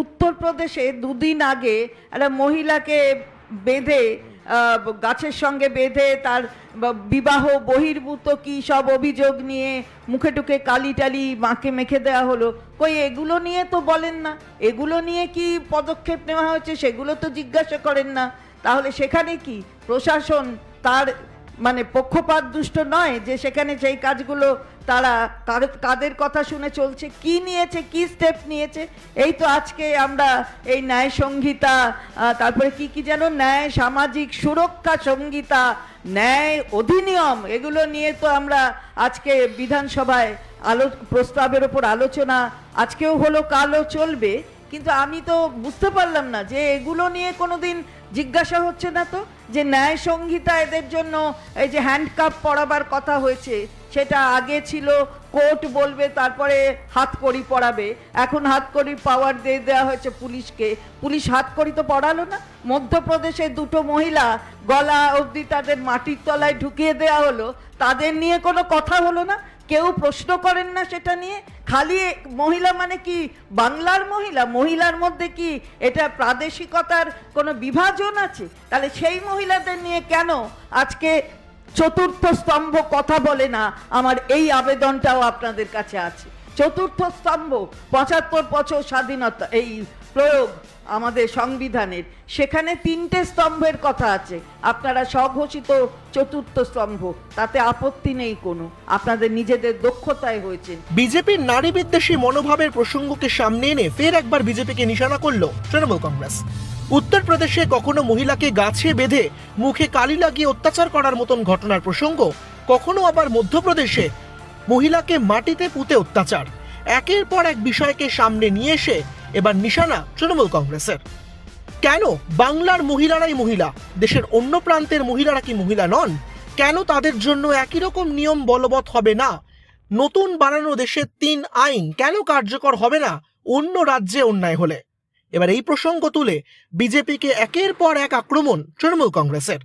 উত্তরপ্রদেশে দুদিন আগে একটা মহিলাকে বেঁধে গাছের সঙ্গে বেঁধে তার বিবাহ, বহির্ভূত কি সব অভিযোগ নিয়ে মুখে টুকে কালি টালি মাকে মেখে দেওয়া হলো। কই এগুলো নিয়ে তো বলেন না। এগুলো নিয়ে কি পদক্ষেপ নেওয়া হয়েছে সেগুলো তো জিজ্ঞাসা করেন না। তাহলে সেখানে কি প্রশাসন তার মানে পক্ষপাত দুষ্ট নয় যে সেখানে সেই কাজগুলো তারা কাদের কথা শুনে চলছে, কি নিয়েছে, কি স্টেপ নিয়েছে, এই তো আজকে আমরা এই ন্যায় সংহিতা তারপরে কি কি যেন ন্যায় সামাজিক সুরক্ষা সংহিতা ন্যায় অধিনিয়ম, এগুলো নিয়ে তো আমরা আজকে বিধানসভায় আলো, প্রস্তাবের ওপর আলোচনা, আজকেও হলো, কালও চলবে। কিন্তু আমি তো বুঝতে পারলাম না যে এগুলো নিয়ে কোনোদিন জিজ্ঞাসা হচ্ছে না তো? যে ন্যায় সংহিতা এদের জন্য এই যে হ্যান্ডকাপ পরাবার কথা হয়েছে, সেটা আগে ছিল, কোর্ট বলবে, তারপরে হাতকড়ি পরাবে। এখন হাতকড়ির পাওয়ার দিয়ে দেওয়া হয়েছে পুলিশকে। পুলিশ হাত হাতকড়ি তো পড়ালো না। মধ্যপ্রদেশে দুটো মহিলা গলা অবধি তাদের মাটির তলায় ঢুকিয়ে দেওয়া হলো। তাদের নিয়ে কোনো কথা হলো না? কেউ প্রশ্ন করেন না সেটা নিয়ে? খালি মহিলা মানে কি? বাংলার মহিলা? মহিলার মধ্যে কি এটা প্রাদেশিকতার কোনো বিভাজন আছে? তাহলে সেই মহিলাদের নিয়ে কেন আজকে চতুর্থ স্তম্ভ কথা বলে না? আমার এই আবেদনটাও আপনাদের কাছে আছে। চতুর্থ স্তম্ভ, পঁচাত্তর বছর স্বাধীনতা, এই প্রয়োগ আমাদের সংবিধানের। সেখানে তিনটে স্তম্ভের কথা আছে। আপনারা স্বঘোষিত চতুর্থ স্তম্ভ, তাতে আপত্তি নেই কোনো। আপনাদের নিজেদের দক্ষতায় হয়েছে বিজেপির নারী বিদ্বেষী মনোভাবের প্রসঙ্গকে সামনে এনে ফের একবার বিজেপিকে নিশানা করল তৃণমূল কংগ্রেস। উত্তরপ্রদেশে কখনো মহিলাকে গাছে বেঁধে মুখে কালি লাগিয়ে অত্যাচার করার মতন ঘটনার প্রসঙ্গ, কখনো আবার মধ্যপ্রদেশে মহিলাকে মাটিতে পুঁতে অত্যাচার। একের পর এক বিষয়কে সামনে নিয়ে এসে এবার নিশানা তৃণমূল কংগ্রেসের। কেন বাংলার মহিলারাই মহিলা, দেশের অন্য প্রান্তের মহিলারা কি মহিলা নন? কেন তাদের জন্য একই রকম নিয়ম বলবৎ হবে না? নতুন বানানো দেশের তিন আইন কেন কার্যকর হবে না? অন্য রাজ্যে অন্যায় হলে। এবার এই প্রসঙ্গ তুলে বিজেপিকে একের পর এক আক্রমণ তৃণমূল কংগ্রেসের।